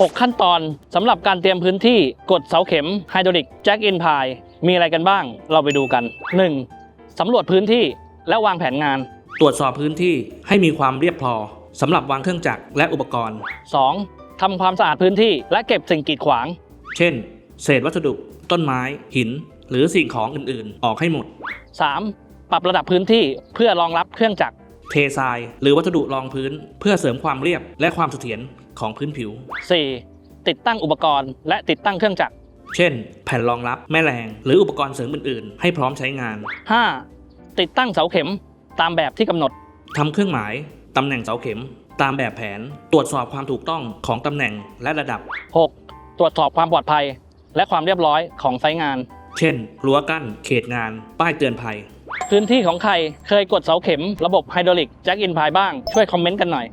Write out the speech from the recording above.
6 ขั้นตอนสำหรับการเตรียมพื้นที่กดเสาเข็มไฮดรอลิกแจ็คอินพายมีอะไรกันบ้าง เราไปดูกัน 1. สำรวจพื้นที่และวางแผนงาน ตรวจสอบพื้นที่ให้มีความเรียบพอสำหรับวางเครื่องจักรและอุปกรณ์ 2. ทำความสะอาดพื้นที่และเก็บสิ่งกีดขวาง เช่น เศษวัสดุ ต้นไม้ หิน หรือสิ่งของอื่นๆ ออกให้หมด 3. ปรับระดับพื้นที่เพื่อรองรับเครื่องจักรเททรายหรือวัสดุรองพื้นเพื่อเสริมความเรียบและความเสถียร ของพื้นผิว 4. ติดตั้งอุปกรณ์ และติดตั้งเครื่องจักร เช่น แผ่นรองรับแม่แรง หรืออุปกรณ์เสริมอื่น ๆ ให้พร้อมใช้งาน 5. ติดตั้งเสาเข็มตามแบบที่กำหนด ทำเครื่องหมาย ตำแหน่งเสาเข็ม ตามแบบแผน ตรวจสอบความถูกต้องของตำแหน่งและระดับ 6. ตรวจสอบความปลอดภัย และความเรียบร้อยของไซต์งาน เช่น รั้วกั้น เขตงาน ป้ายเตือนภัย พื้นที่ของใครเคยกดเสาเข็ม ระบบไฮดรอลิกแจ็คอินพายบ้างช่วยคอมเมนต์กันหน่อย